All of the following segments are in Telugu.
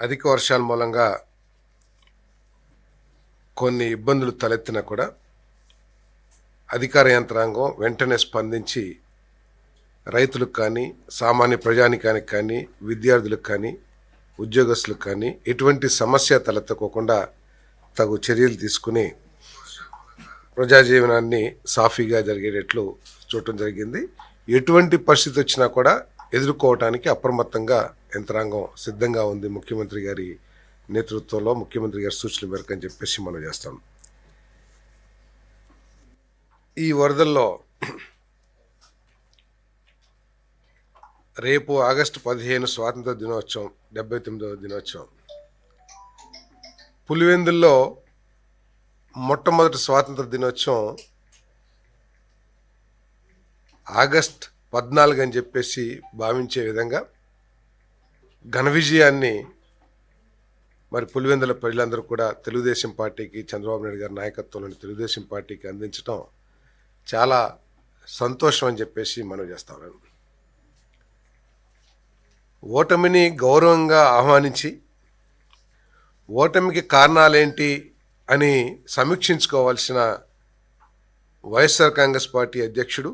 అధిక వర్షాల మూలంగా కొన్ని ఇబ్బందులు తలెత్తినా కూడా అధికార యంత్రాంగం వెంటనే స్పందించి రైతులకు కానీ సామాన్య ప్రజానికానికి కానీ విద్యార్థులకు కానీ ఉద్యోగస్తులకు కానీ ఎటువంటి సమస్య తలెత్తకోకుండా తగు చర్యలు తీసుకుని ప్రజాజీవనాన్ని సాఫీగా జరిగేటట్లు చూడటం జరిగింది. ఎటువంటి పరిస్థితి వచ్చినా కూడా ఎదుర్కోవటానికి అప్రమత్తంగా యంత్రాంగం సిద్ధంగా ఉంది ముఖ్యమంత్రి గారి నేతృత్వంలో ముఖ్యమంత్రి గారి సూచనల మేరకు అని చెప్పేసి మనం చేస్తాం. ఈ వరదల్లో రేపు ఆగస్టు పదిహేను స్వాతంత్ర దినోత్సవం డెబ్బై తొమ్మిదవ దినోత్సవం. పులివెందుల్లో మొట్టమొదటి స్వాతంత్ర దినోత్సవం ఆగస్ట్ పద్నాలుగు అని చెప్పేసి భావించే విధంగా ఘన విజయాన్ని మరి పులివెందుల ప్రజలందరూ కూడా తెలుగుదేశం పార్టీకి చంద్రబాబు నాయుడు గారి నాయకత్వంలోని తెలుగుదేశం పార్టీకి అందించడం చాలా సంతోషం అని చెప్పేసి మనం చేస్తాం ఓటమిని గౌరవంగా ఆహ్వానించి ఓటమికి కారణాలేంటి అని సమీక్షించుకోవాల్సిన వైఎస్ఆర్ కాంగ్రెస్ పార్టీ అధ్యక్షుడు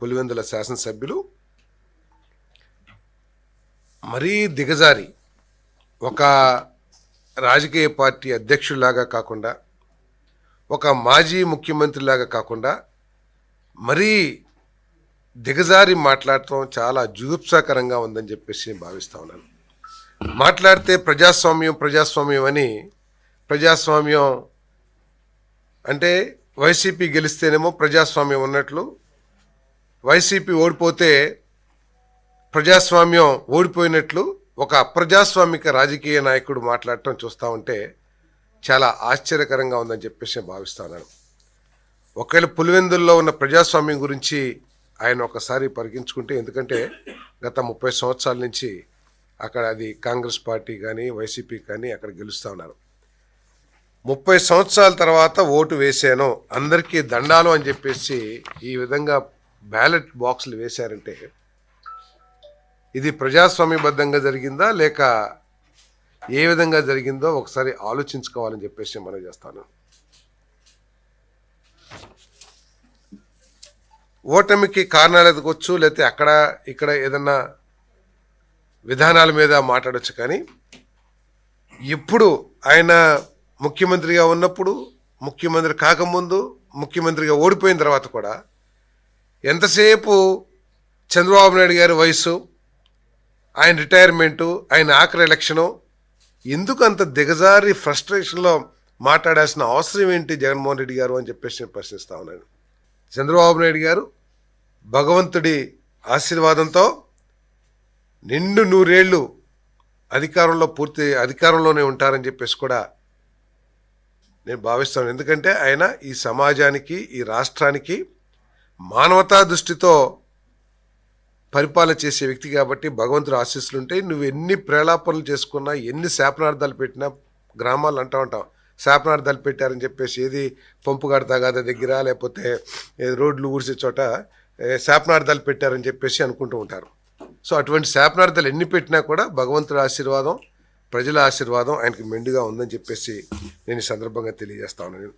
పులివెందుల శాసనసభ్యులు మరీ దిగజారి ఒక రాజకీయ పార్టీ అధ్యక్షుడిలాగా కాకుండా ఒక మాజీ ముఖ్యమంత్రిలాగా కాకుండా మరీ దిగజారి మాట్లాడటం చాలా జుగుప్సాకరంగా ఉందని చెప్పేసి నేను భావిస్తా ఉన్నాను. మాట్లాడితే ప్రజాస్వామ్యం ప్రజాస్వామ్యం అని ప్రజాస్వామ్యం అంటే వైసీపీ గెలిస్తేనేమో ప్రజాస్వామ్యం ఉన్నట్లు వైసీపీ ఓడిపోతే ప్రజాస్వామ్యం ఓడిపోయినట్లు ఒక అప్రజాస్వామిక రాజకీయ నాయకుడు మాట్లాడటం చూస్తూ ఉంటే చాలా ఆశ్చర్యకరంగా ఉందని చెప్పేసి నేను భావిస్తున్నాను ఒకవేళ పులివెందుల్లో ఉన్న ప్రజాస్వామ్యం గురించి ఆయన ఒకసారి పరిగించుకుంటే ఎందుకంటే గత ముప్పై సంవత్సరాల నుంచి అక్కడ అది కాంగ్రెస్ పార్టీ కానీ వైసీపీ కానీ అక్కడ గెలుస్తూ ఉన్నారు. ముప్పై సంవత్సరాల తర్వాత ఓటు వేసాను అందరికీ దండాలు అని చెప్పేసి ఈ విధంగా బ్యాలెట్ బాక్సులు వేశారంటే ఇది ప్రజాస్వామ్యబద్ధంగా జరిగిందా లేక ఏ విధంగా జరిగిందో ఒకసారి ఆలోచించుకోవాలని చెప్పేసి మనం చేస్తాను. ఓటమికి కారణాలు ఎదగొచ్చు లేకపోతే అక్కడ ఇక్కడ ఏదన్నా విధానాల మీద మాట్లాడచ్చు కానీ ఇప్పుడు ఆయన ముఖ్యమంత్రిగా ఉన్నప్పుడు ముఖ్యమంత్రి కాకముందు ముఖ్యమంత్రిగా ఓడిపోయిన తర్వాత కూడా ఎంతసేపు చంద్రబాబు నాయుడు గారి వయసు ఆయన రిటైర్మెంటు ఆయన ఆఖరి ఎలక్షను ఎందుకు అంత దిగజారి ఫ్రస్ట్రేషన్లో మాట్లాడాల్సిన అవసరం ఏంటి జగన్మోహన్ రెడ్డి గారు అని చెప్పేసి నేను ప్రశ్నిస్తా ఉన్నాను. చంద్రబాబు నాయుడు గారు భగవంతుడి ఆశీర్వాదంతో నిండు నూరేళ్ళు అధికారంలో పూర్తి అధికారంలోనే ఉంటారని చెప్పేసి కూడా నేను భావిస్తాను. ఎందుకంటే ఆయన ఈ సమాజానికి ఈ రాష్ట్రానికి మానవతా దృష్టితో పరిపాలన చేసే వ్యక్తి కాబట్టి భగవంతుడు ఆశీస్సులు ఉంటాయి నువ్వు ఎన్ని ప్రేలాపనలు చేసుకున్నా ఎన్ని శాపనార్థాలు పెట్టినా గ్రామాలు అంటూ ఉంటాం. శాపనార్థాలు పెట్టారని చెప్పేసి ఏది పంపుగాడి తగాద దగ్గర లేకపోతే రోడ్లు ఊడ్చే చోట శాపనార్థాలు పెట్టారని చెప్పేసి అనుకుంటూ ఉంటారు. సో అటువంటి శాపనార్థాలు ఎన్ని పెట్టినా కూడా భగవంతుడి ఆశీర్వాదం ప్రజల ఆశీర్వాదం ఆయనకి మెండుగా ఉందని చెప్పేసి నేను ఈ సందర్భంగా తెలియజేస్తా ఉన్నాను.